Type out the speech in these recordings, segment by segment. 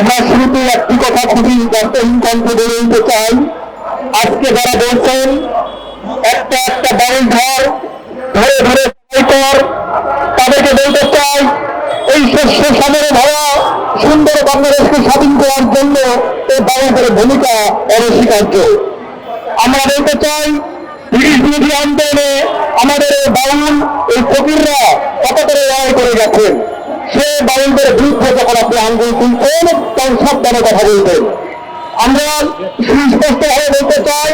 আমরা শুরুতে একটি কথা খুবই দর্শহীন কণ্ঠে বলে দিতে চাই। আজকে যারা বলছেন, একটা একটা বাড়ির ঘর ধরে ধরে তাদেরকে বলতে চাই, এই শস্য সমরে ভরা সুন্দর বাংলাদেশকে স্বাধীন করার জন্য এই বাঙালিদের ভূমিকা অনস্বীকার্য। আমরা বলতে চাই, ব্রিটিশ বিরোধী আন্দোলনে আমাদের এই বাউল, এই ফকিররা কত করে লড়াই করে গেছেন? সে বাউলদের বিরুদ্ধে যখন আপনি আন্দোলন কথা বলতেন আমরা সুস্পষ্টভাবে বলতে চাই,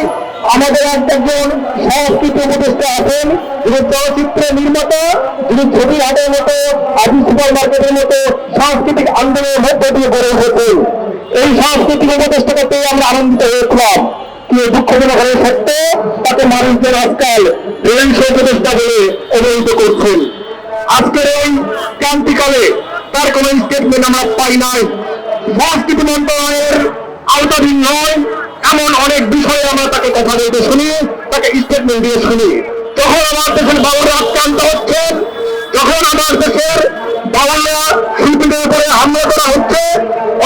আমাদের একজন সংস্কৃতি উপদেষ্টা আছেন, যিনি চলচ্চিত্র নির্মাতা, যিনি ছবি হাটের মতো আদি সুপার মার্কেটের মতো সাংস্কৃতিক আন্দোলনের মধ্য দিয়ে গড়ে উঠেছেন। এই সাংস্কৃতিক উপদেষ্টাকে পেয়ে আমরা আনন্দিত হয়েছিলাম। কি দুঃখজনক হয়ে সত্য তাকে মানুষদের আজকাল রেঞ্জ উপদেষ্টা বলে অবহিত করছেন। আজকের এই ক্রান্তিকালে তার কোন স্টেটমেন্ট আমরা পাই নাই। সংস্কৃতি মন্ত্রণালয়ের আওতাধীন নয়। এমন অনেক বিষয়ে আমরা তাকে কথা বলতে শুনি, তাকে স্টেটমেন্ট দিয়ে শুনি। যখন আমার দেশের বাবারা আক্রান্ত হচ্ছে, যখন আমার দেশের বাবারা শিল্পীদের উপরে হামলা করা হচ্ছে,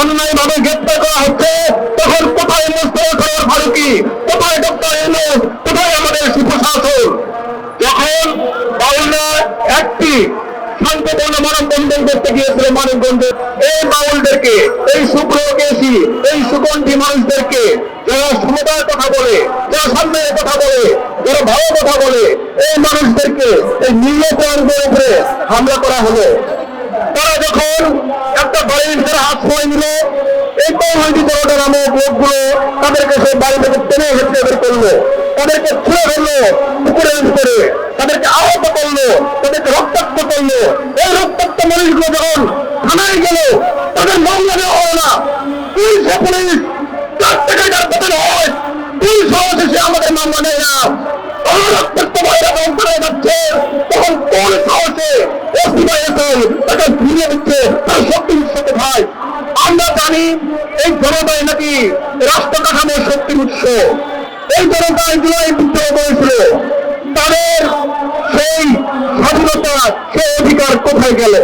অন্যায়ভাবে গ্রেপ্তার করা হচ্ছে, তখন কোথায় মোস্তফা সরোয়ার ফারুকি কোথায় ডক্টর ইউনুস? কোথায় আমাদের সুপ্রশাসন যখন বাউলরা একটি শান্তপূর্ণ মানববন্ধন করতে গিয়েছিল মানববন্ধে এই বাউলদেরকে এই শুক্রকেশী এই সুগন্ধি মানুষদেরকে যারা সমতার কথা বলে, যারা সামনের কথা বলে, যারা ভালো কথা বলে, এই মানুষদেরকে এই নির্যাতনদের উপরে হামলা করা হলো। তারা যখন একটা বাড়ির তারা হাত সময় নিল, এই তৌহিদি জনতা নামক লোকগুলো তাদেরকে সে বাড়ি থেকে টেনে হেঁটে বের করল। তাদেরকে ছুঁড়ে ফেলল পুকুরের ভিতরে তাদেরকে আহত করল, তাদেরকে রক্তাক্ত করল। এই রক্তাক্ত মানুষগুলো যখন থানায় তাকে ফিরিয়ে দিচ্ছে তার শক্তি উৎস কোথায়? আমরা জানি এই জনতাই নাকি রাষ্ট্র কাঠামোর শক্তির উৎস। এই জনতা জুলাই বিদ্রোহ করেছিল তাদের সেই স্বাধীনতা, সেই অধিকার কোথায় গেল?